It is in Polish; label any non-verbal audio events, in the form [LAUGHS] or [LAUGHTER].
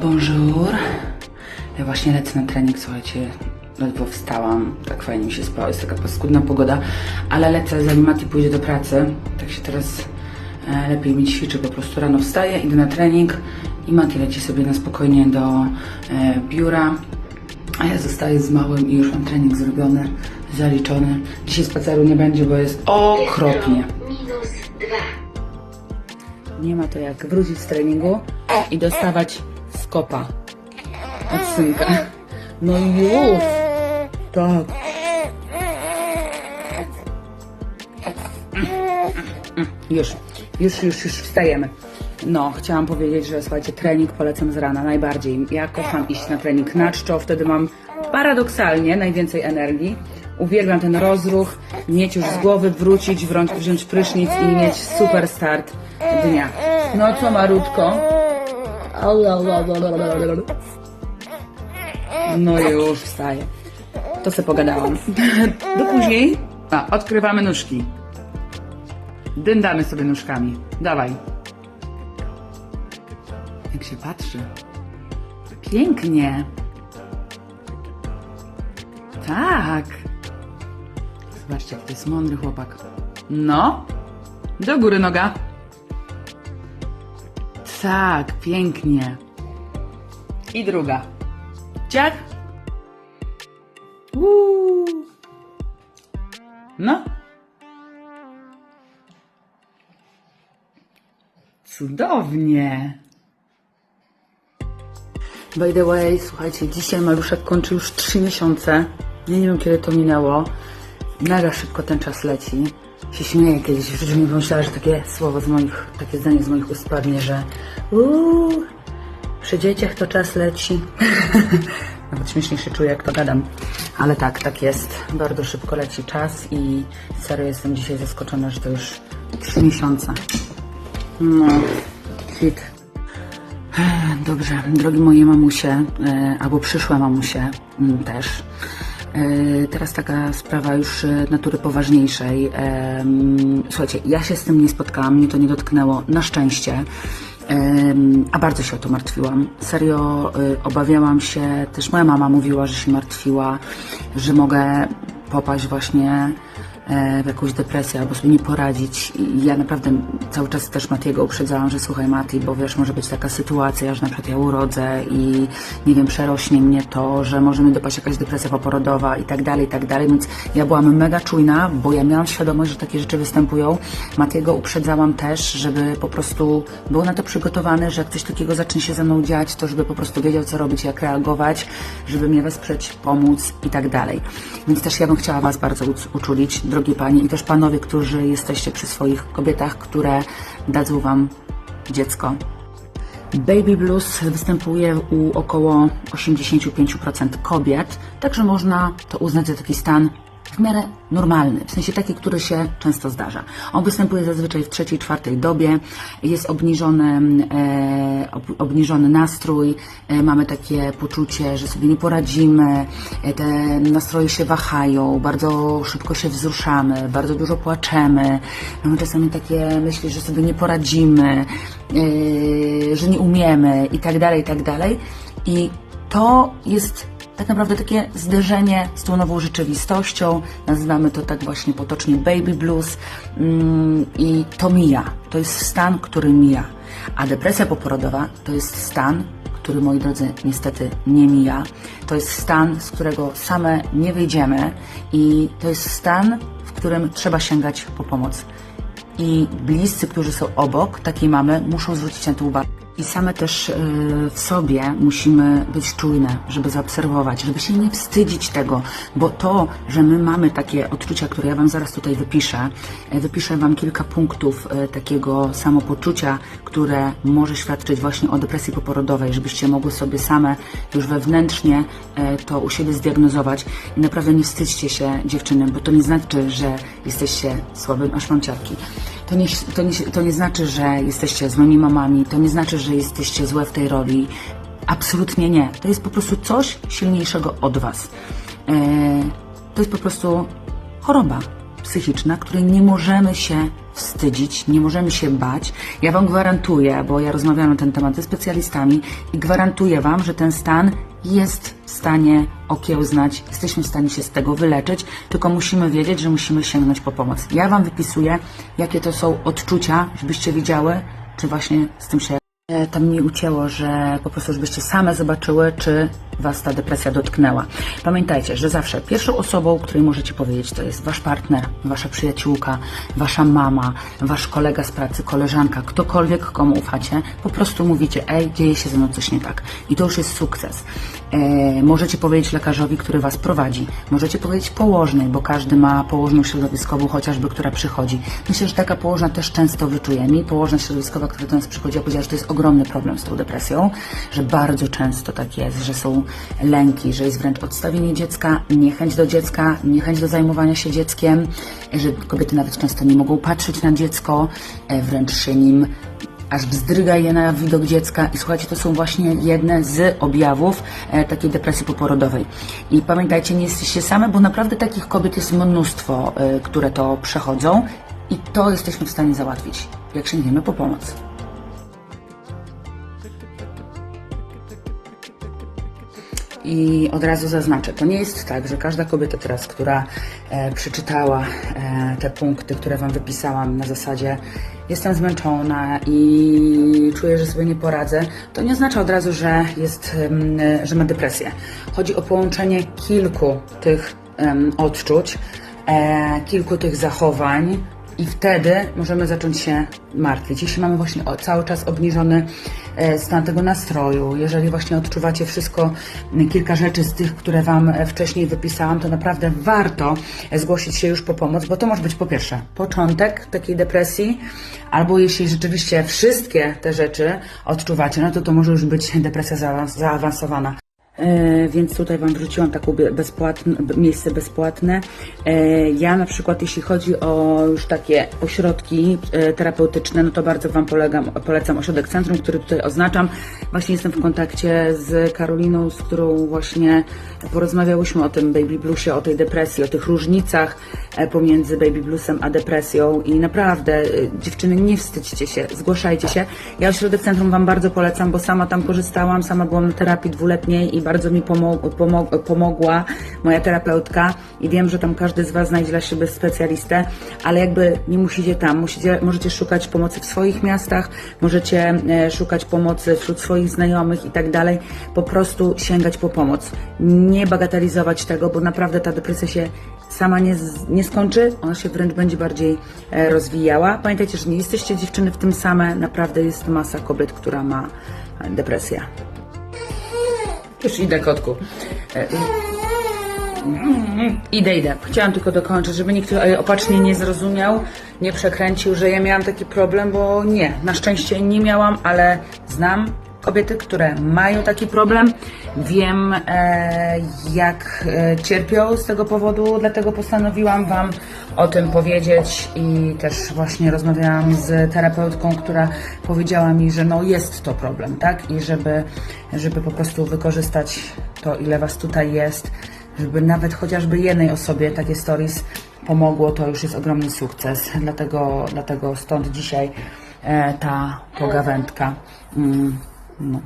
Bonjour. Ja właśnie lecę na trening, słuchajcie. Ledwo wstałam, tak fajnie mi się spało, jest taka paskudna pogoda, ale lecę zanim Mati pójdzie do pracy. Tak się teraz e, lepiej mi ćwiczy, po prostu rano wstaję, idę na trening i Mati leci sobie na spokojnie do e, biura, a ja zostaję z małym i już mam trening zrobiony, zaliczony. Dzisiaj spaceru nie będzie, bo jest okropnie. Minus dwa. Nie ma to jak wrócić z treningu i dostawać skopa od synka. No już. Tak. Już, już, już, już wstajemy. No, chciałam powiedzieć, że słuchajcie, trening polecam z rana najbardziej. Ja kocham iść na trening na czczo, wtedy mam paradoksalnie najwięcej energii. Uwielbiam ten rozruch, mieć już z głowy, wrócić, wrąć, wziąć prysznic i mieć super start dnia. No co, Marutko? No już wstaję. To se pogadałam. [LAUGHS] Do później. A, odkrywamy nóżki. Dyndamy sobie nóżkami. Dawaj. Jak się patrzy. Pięknie. Tak. Zobaczcie, jak to jest mądry chłopak. No. Do góry noga. Tak, pięknie. I druga. Ciach. Uuu. No. Cudownie. By the way, słuchajcie, dzisiaj maluszek kończy już 3 miesiące. Ja nie wiem, kiedy to minęło. Mega szybko ten czas leci. Się śmieję kiedyś, w życiu nie pomyślała, że takie słowo z moich, takie zdanie z moich ust padnie, że uuu, przy dzieciach to czas leci. [LAUGHS] Nawet śmiesznie się czuję, jak to gadam. Ale tak, tak jest. Bardzo szybko leci czas i serio jestem dzisiaj zaskoczona, że to już 3 miesiące. No, hit. Dobrze, drogi moje mamusie, e, albo przyszłe mamusie mm, też. E, Teraz taka sprawa już e, natury poważniejszej. Słuchajcie, ja się z tym nie spotkałam, mnie to nie dotknęło, na szczęście. A bardzo się o to martwiłam. Serio y, obawiałam się, też moja mama mówiła, że się martwiła, że mogę popaść właśnie e, w jakąś depresję albo sobie nie poradzić. I ja naprawdę cały czas też Matiego uprzedzałam, że słuchaj Mati, bo wiesz, może być taka sytuacja, że na przykład ja urodzę i nie wiem, przerośnie mnie to, że może mi dopaść jakaś depresja poporodowa i tak dalej, i tak dalej, więc ja byłam mega czujna, bo ja miałam świadomość, że takie rzeczy występują. Matiego uprzedzałam też, żeby po prostu był na to przygotowany, że jak coś takiego zacznie się ze mną dziać, to żeby po prostu wiedział, co robić, jak reagować, żeby mnie wesprzeć, pomóc i tak dalej. Więc też ja bym chciała Was bardzo uc- uczulić, drogie Panie i też Panowie, którzy jesteście przy swoich kobietach, które dadzą Wam dziecko. Baby blues występuje u około 85% kobiet, także można to uznać za taki stan w miarę normalny, w sensie taki, który się często zdarza. On występuje zazwyczaj w trzeciej, czwartej dobie, jest obniżony, e, ob, obniżony nastrój, e, mamy takie poczucie, że sobie nie poradzimy, e, te nastroje się wahają, bardzo szybko się wzruszamy, bardzo dużo płaczemy, mamy czasami takie myśli, że sobie nie poradzimy, e, że nie umiemy i tak dalej, i tak dalej. I to jest tak naprawdę takie zderzenie z tą nową rzeczywistością. Nazywamy to tak właśnie potocznie baby blues mm, i to mija. To jest stan, który mija. A depresja poporodowa to jest stan, który moi drodzy niestety nie mija. To jest stan, z którego same nie wyjdziemy i to jest stan, w którym trzeba sięgać po pomoc. I bliscy, którzy są obok takiej mamy, muszą zwrócić na to uwagę. I same też y, w sobie musimy być czujne, żeby zaobserwować, żeby się nie wstydzić tego, bo to, że my mamy takie odczucia, które ja Wam zaraz tutaj wypiszę, e, wypiszę Wam kilka punktów e, takiego samopoczucia, które może świadczyć właśnie o depresji poporodowej, żebyście mogły sobie same już wewnętrznie e, to u siebie zdiagnozować. I naprawdę nie wstydźcie się dziewczyny, bo to nie znaczy, że jesteście słabym, aż mam ciarki. To nie, to, nie, to nie znaczy, że jesteście złymi mamami, to nie znaczy, że jesteście złe w tej roli. Absolutnie nie. To jest po prostu coś silniejszego od Was. E, to jest po prostu choroba. psychiczna, której nie możemy się wstydzić, nie możemy się bać. Ja Wam gwarantuję, bo ja rozmawiam na ten temat ze specjalistami i gwarantuję Wam, że ten stan jest w stanie okiełznać, jesteśmy w stanie się z tego wyleczyć, tylko musimy wiedzieć, że musimy sięgnąć po pomoc. Ja Wam wypisuję, jakie to są odczucia, żebyście wiedziały, czy właśnie z tym się tam mi ucięło, że po prostu żebyście same zobaczyły, czy Was ta depresja dotknęła. Pamiętajcie, że zawsze pierwszą osobą, której możecie powiedzieć, to jest Wasz partner, Wasza przyjaciółka, Wasza mama, Wasz kolega z pracy, koleżanka, ktokolwiek, komu ufacie. Po prostu mówicie, ej, dzieje się ze mną coś nie tak. I to już jest sukces. E, możecie powiedzieć lekarzowi, który Was prowadzi. Możecie powiedzieć położnej, bo każdy ma położną środowiskową, chociażby, która przychodzi. Myślę, że taka położna też często wyczuje. Mi położna środowiskowa, która do nas przychodziła, powiedziała, że to jest ogromny problem z tą depresją, że bardzo często tak jest, że są lęki, że jest wręcz odstawienie dziecka, niechęć do dziecka, niechęć do zajmowania się dzieckiem, że kobiety nawet często nie mogą patrzeć na dziecko, e, wręcz się nim aż wzdryga je na widok dziecka i słuchajcie, to są właśnie jedne z objawów e, takiej depresji poporodowej. I pamiętajcie, nie jesteście same, bo naprawdę takich kobiet jest mnóstwo, e, które to przechodzą i to jesteśmy w stanie załatwić, jak sięgniemy po pomoc. I od razu zaznaczę, to nie jest tak, że każda kobieta teraz, która e, przeczytała e, te punkty, które Wam wypisałam na zasadzie jestem zmęczona i czuję, że sobie nie poradzę, to nie oznacza od razu, że, jest, że ma depresję. Chodzi o połączenie kilku tych odczuć, e, kilku tych zachowań, i wtedy możemy zacząć się martwić. Jeśli mamy właśnie cały czas obniżony stan tego nastroju, jeżeli właśnie odczuwacie wszystko, kilka rzeczy z tych, które Wam e, wcześniej wypisałam, to naprawdę warto e, zgłosić się już po pomoc, bo to może być po pierwsze początek takiej depresji, albo jeśli rzeczywiście wszystkie te rzeczy odczuwacie, no to to może już być depresja zaawans- zaawansowana. E, więc tutaj Wam wrzuciłam taką be- bezpłatne, miejsce bezpłatne. E, ja na przykład, jeśli chodzi o już takie ośrodki e, terapeutyczne, no to bardzo Wam polegam, polecam ośrodek Centrum, który tutaj oznaczam. Właśnie jestem w kontakcie z Karoliną, z którą właśnie porozmawiałyśmy o tym baby bluesie, o tej depresji, o tych różnicach pomiędzy baby bluesem a depresją i naprawdę dziewczyny nie wstydźcie się, zgłaszajcie się. Ja ośrodek Centrum Wam bardzo polecam, bo sama tam korzystałam, sama byłam na terapii dwuletniej i bardzo mi pomo- pomo- pomogła moja terapeutka i wiem, że tam każdy z Was znajdzie dla siebie specjalistę, ale jakby nie musicie tam, musicie, możecie szukać pomocy w swoich miastach, możecie e, szukać pomocy wśród swoich znajomych i tak dalej, po prostu sięgać po pomoc. Nie bagatelizować tego, bo naprawdę ta depresja się sama nie, nie skończy, ona się wręcz będzie bardziej e, rozwijała. Pamiętajcie, że nie jesteście dziewczyny w tym same, naprawdę jest masa kobiet, która ma e, depresję. Już idę, kotku. E, mm, Idę, idę. Chciałam tylko dokończyć, żeby nikt opacznie nie zrozumiał, nie przekręcił, że ja miałam taki problem, bo nie. Na szczęście nie miałam, ale znam kobiety, które mają taki problem. Wiem, e, jak e, cierpią z tego powodu, dlatego postanowiłam Wam o tym powiedzieć i też właśnie rozmawiałam z terapeutką, która powiedziała mi, że no jest to problem, tak? I żeby, żeby po prostu wykorzystać to, ile Was tutaj jest, żeby nawet chociażby jednej osobie takie stories pomogło, to już jest ogromny sukces. Dlatego, dlatego stąd dzisiaj e, ta pogawędka. Mm, no.